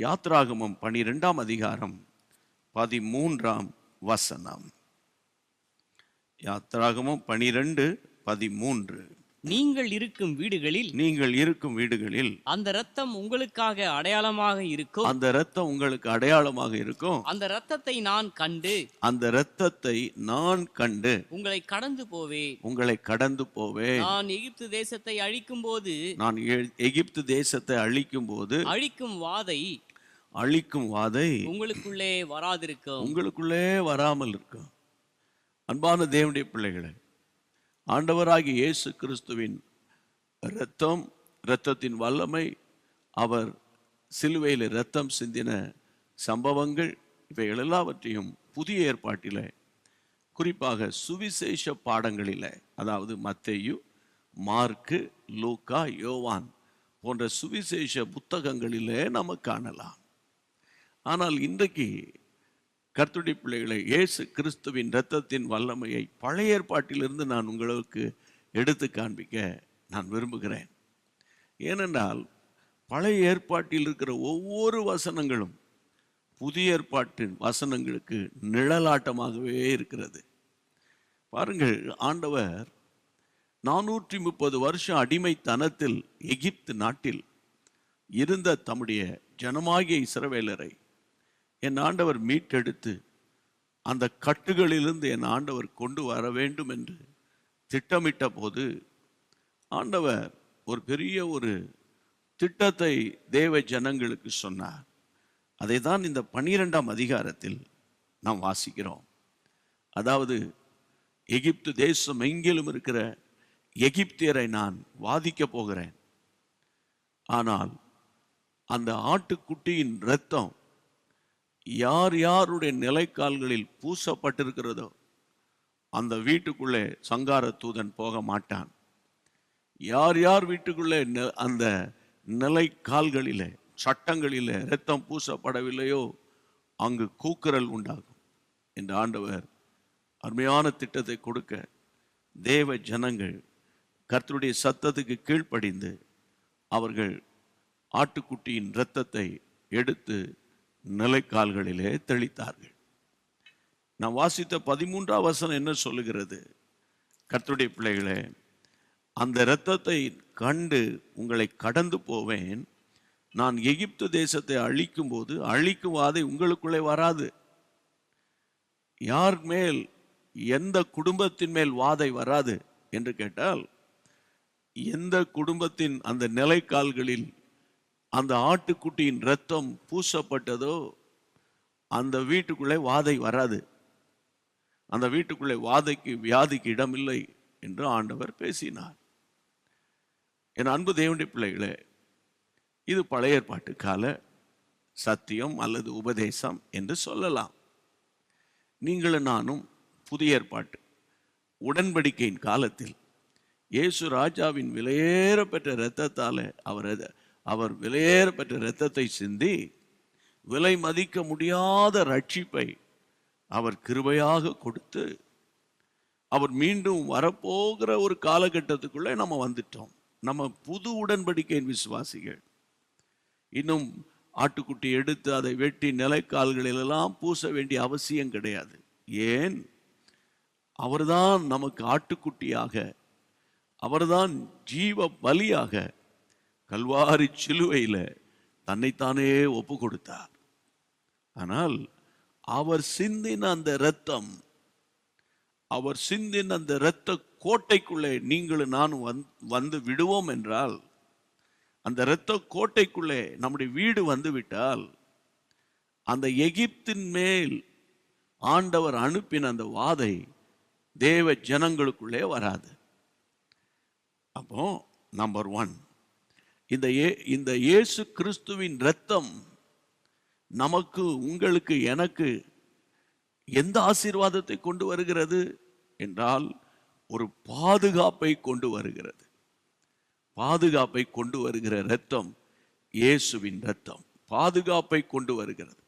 யாத்ராகமம் பனிரெண்டாம் அதிகாரம் பதிமூன்றாம் வசனம். யாத்ராகமம் பனிரெண்டு பதிமூன்று. நீங்கள் இருக்கும் வீடுகளில் நீங்கள் இருக்கும் வீடுகளில் அந்த ரத்தம் உங்களுக்காக அடையாளமாக இருக்கும். அந்த இரத்தம் உங்களுக்கு அடையாளமாக இருக்கும். அந்த ரத்தத்தை நான் கண்டு அந்த இரத்தத்தை நான் கண்டு உங்களை கடந்து போவேன். உங்களை கடந்து போவேன். நான் எகிப்து தேசத்தை அழிக்கும் போது நான் எகிப்து தேசத்தை அழிக்கும் போது அழிக்கும் வாதை அழிக்கும் வாதை உங்களுக்குள்ளே வராதிருக்கும். உங்களுக்குள்ளே வராமல் இருக்கும். அன்பான தேவனுடைய பிள்ளைகளே ஆண்டவராகிய இயேசு கிறிஸ்துவின் இரத்தம் இரத்தத்தின் வல்லமை அவர் சிலுவையில் இரத்தம் சிந்தின சம்பவங்கள் இவைகள் எல்லாவற்றையும் புதிய ஏற்பாட்டில் குறிப்பாக சுவிசேஷ பாடங்களில் அதாவது மத்தேயு மார்க்கு லூக்கா யோவான் போன்ற சுவிசேஷ புத்தகங்களிலே நம்ம காணலாம். ஆனால் இன்றைக்கு கர்த்துடி பிள்ளைகளை இயேசு கிறிஸ்துவின் இரத்தத்தின் வல்லமையை பழைய ஏற்பாட்டிலிருந்து நான் உங்களுக்கு எடுத்து காண்பிக்க நான் விரும்புகிறேன். ஏனென்றால் பழைய ஏற்பாட்டில் இருக்கிற ஒவ்வொரு வசனங்களும் புதிய ஏற்பாட்டின் வசனங்களுக்கு நிழலாட்டமாகவே இருக்கிறது. பாருங்கள் ஆண்டவர் நானூற்றி முப்பது வருஷம் அடிமைத்தனத்தில் எகிப்து நாட்டில் இருந்த தம்முடைய ஜனமாகிய இஸ்ரவேலரை என் ஆண்டவர் மீட்டெடுத்து அந்த கட்டுகளிலிருந்து என் ஆண்டவர் கொண்டு வர வேண்டும் என்று திட்டமிட்ட போது ஆண்டவர் ஒரு பெரிய ஒரு திட்டத்தை தேவ ஜனங்களுக்கு சொன்னார். அதை தான் இந்த பன்னிரெண்டாம் அதிகாரத்தில் நாம் வாசிக்கிறோம். அதாவது எகிப்து தேசம் எங்கிலும் இருக்கிற எகிப்தியரை நான் வாதிக்க போகிறேன். ஆனால் அந்த ஆட்டுக்குட்டியின் இரத்தம் யார் யாருடைய நிலைக்கால்களில் பூசப்பட்டிருக்கிறதோ அந்த வீட்டுக்குள்ளே சங்கார தூதன் போக மாட்டான். யார் யார் வீட்டுக்குள்ளே நி- அந்த நிலைக்கால்களிலே சட்டங்களிலே ரத்தம் பூசப்படவில்லையோ அங்கு கூக்குரல் உண்டாகும் இந்த ஆண்டவர் அருமையான திட்டத்தை கொடுக்க தேவ ஜனங்கள் கர்த்தருடைய சத்தத்துக்கு கீழ்ப்படிந்து அவர்கள் ஆட்டுக்குட்டியின் இரத்தத்தை எடுத்து நிலைக்கால்களிலே தெளித்தார்கள். நான் வாசித்த பதிமூன்றாம் வசனம் என்ன சொல்லுகிறது? கர்த்துடைய பிள்ளைகளே அந்த இரத்தத்தை கண்டு உங்களை கடந்து போவேன். நான் எகிப்து தேசத்தை அழிக்கும் போது அழிக்கும் வாதை உங்களுக்குள்ளே வராது. யார் மேல் எந்த குடும்பத்தின் மேல் வாதை வராது? என்று கேட்டால் எந்த குடும்பத்தின் அந்த நிலைக்கால்களில் அந்த ஆட்டுக்குட்டியின் ரத்தம் பூசப்பட்டதோ அந்த வீட்டுக்குள்ளே வாதை வராது. அந்த வீட்டுக்குள்ளே வாதைக்கு வியாதிக்கு இடமில்லை என்று ஆண்டவர் பேசினார். என் அன்பு தேவனுடைய பிள்ளைகளே இது பழைய ஏற்பாட்டு கால சத்தியம் அல்லது உபதேசம் என்று சொல்லலாம். நீங்களும் நானும் புதிய ஏற்பாட்டு உடன்படிக்கையின் காலத்தில் இயேசு ராஜாவின் விலையேற பெற்ற இரத்தத்தால் அவர் அவர் விலையேறப்பட்ட பெற்ற இரத்தத்தை சிந்தி விலை மதிக்க முடியாத ரட்சிப்பை அவர் கிருபையாக கொடுத்து அவர் மீண்டும் வரப்போகிற ஒரு காலகட்டத்துக்குள்ளே நம்ம வந்துட்டோம். நம்ம புது உடன்படிக்கையின் விசுவாசிகள். இன்னும் ஆட்டுக்குட்டி எடுத்து அதை வெட்டி நிலைக்கால்களிலெல்லாம் பூச வேண்டிய அவசியம் கிடையாது. ஏன்? அவர்தான் நமக்கு ஆட்டுக்குட்டியாக அவர்தான் ஜீவ பலியாக கல்வாரி சிலுவையில் தன்னைத்தானே ஒப்பு கொடுத்தார். ஆனால் அவர் சிந்தின அந்த இரத்தம் அவர் சிந்தின அந்த இரத்த கோட்டைக்குள்ளே நீங்களும் நானும் வந் வந்து விடுவோம் என்றால் அந்த இரத்த கோட்டைக்குள்ளே நம்முடைய வீடு வந்து விட்டால் அந்த எகிப்தின் மேல் ஆண்டவர் அனுப்பின அந்த வாதை தேவ ஜனங்களுக்குள்ளே வராது. அப்போ நம்பர் ஒன் இந்த ஏ இந்த இயேசு கிறிஸ்துவின் இரத்தம் நமக்கு உங்களுக்கு எனக்கு எந்த ஆசீர்வாதத்தை கொண்டு வருகிறது என்றால் ஒரு பாதுகாப்பை கொண்டு வருகிறது. பாதுகாப்பை கொண்டு வருகிற இரத்தம் இயேசுவின் இரத்தம். பாதுகாப்பை கொண்டு வருகிறது.